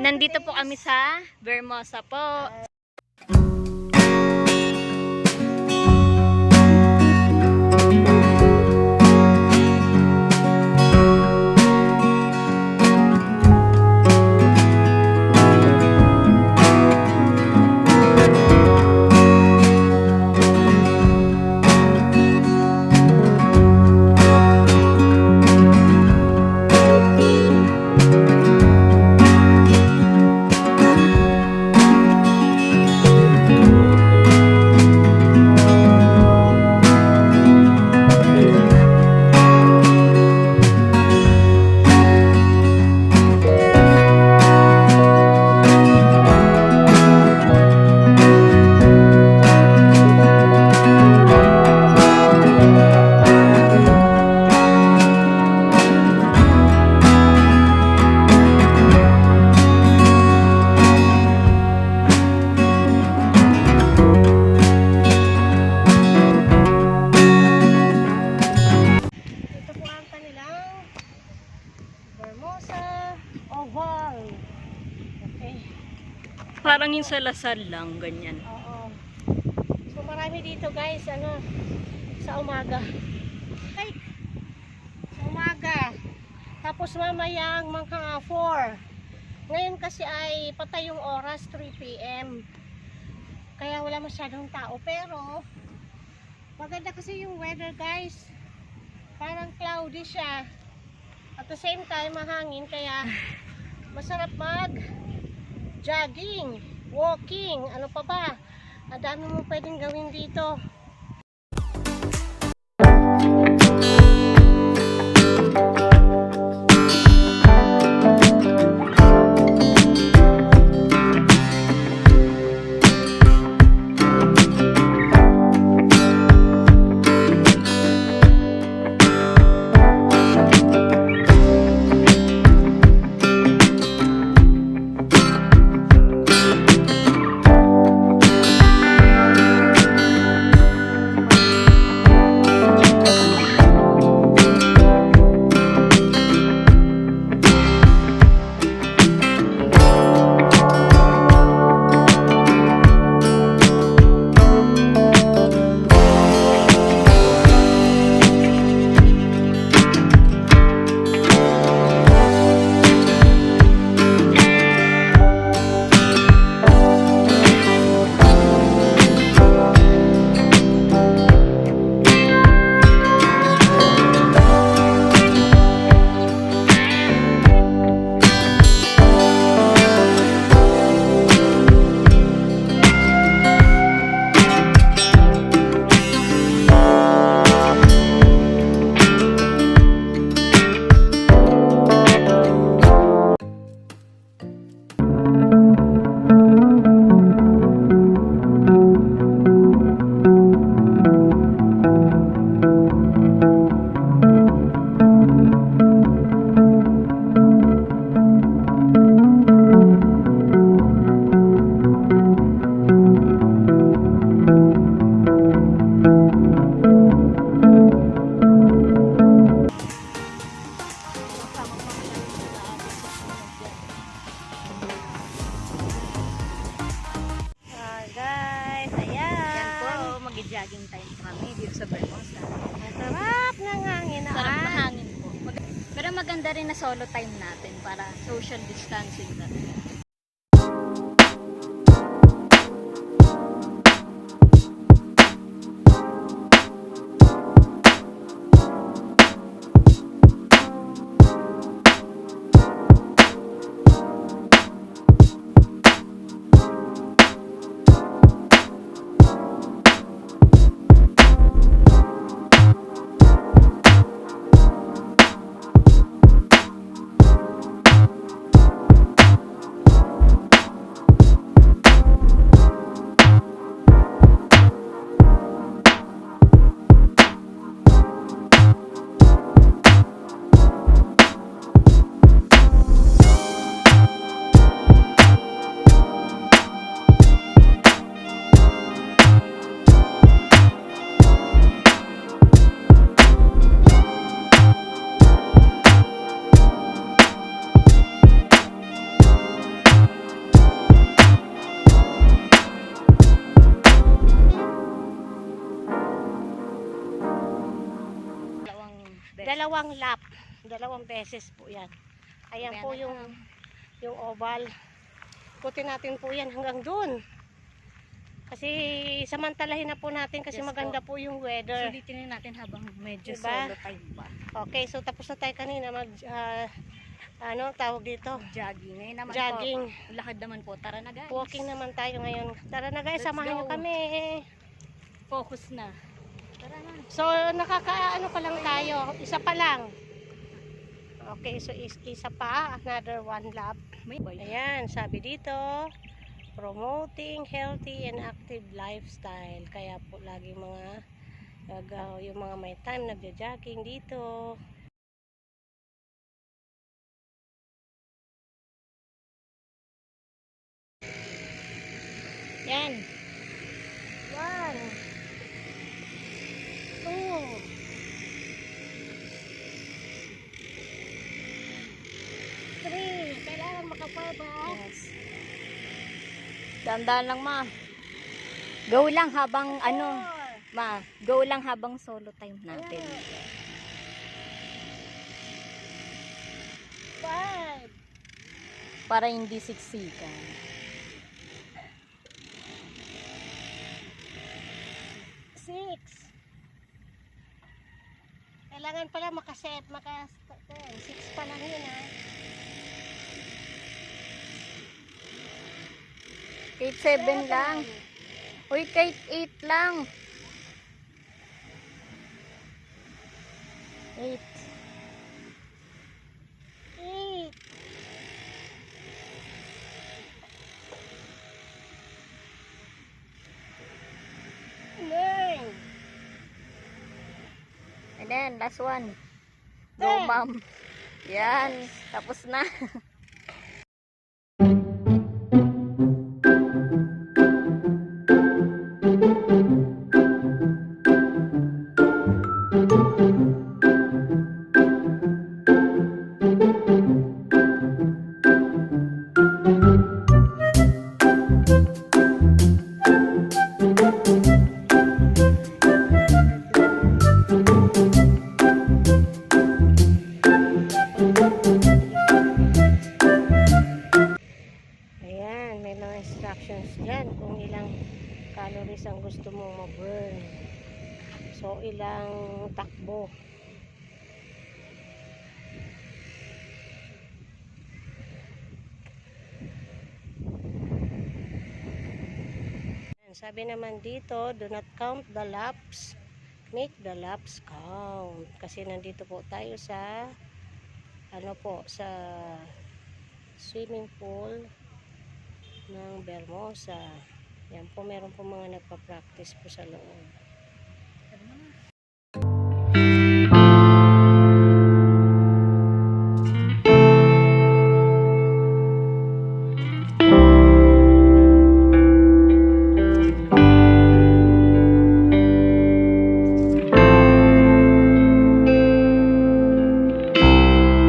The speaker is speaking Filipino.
Nandito po kami sa Vermosa po. Parang yung sa lang, ganyan. Oo. So marami dito guys, ano, sa umaga. Ay, sa umaga. Tapos mamayang mga 4. Ngayon kasi ay patay yung oras, 3 p.m. Kaya wala masyadong tao. Pero, maganda kasi yung weather guys. Parang cloudy siya. At the same time, mahangin. Kaya, masarap mag jogging, walking, ano pa ba? Ang dami mo pwedeng gawin dito. Mag-jogging time kami dito sa Vermosa. Masarap ng hangin. Sarap na hangin po. Pero maganda rin na solo time natin para social distancing na. Dalawang lap. Dalawang beses po yan. Ayan po yung, yung oval. Putin natin po yan hanggang dun. Kasi samantalahin na po natin kasi Yes po. maganda po yung weather. Sulitin na natin habang medyo Diba? solo time pa. Okay, so tapos na tayo kanina mag, ah, ano tawag dito? Jogging. Ngayon naman Jogging. po, lakad naman po. Tara na guys. Walking naman tayo ngayon. Tara na guys, Let's samahan nyo go. kami. Focus na. So, nakakaano pa lang tayo. Isa pa lang. Okay, so is, isa pa. Another one lap. Ayan, sabi dito, promoting healthy and active lifestyle. Kaya po lagi mga gagaw, yung mga may time nagja-jogging dito. Yan. One. Two. Three. Yes. Dandaan lang ma. Go lang habang ano, Four. ma. Go lang habang solo time natin. Ayan. Five. Para hindi siksikan. Six. Kailangan pala makaset, makas... Six pa lang yun ha. Kahit 7 lang. Uy, kahit 8 lang. 8. Eight. Nine. And then, last one. Go, ma'am. Yan. Tapos na. ilang takbo. Sabi naman dito, do not count the laps, make the laps count. Kasi nandito po tayo sa ano po, sa swimming pool ng Bermosa. Yan po, meron po mga nagpa-practice po sa loob.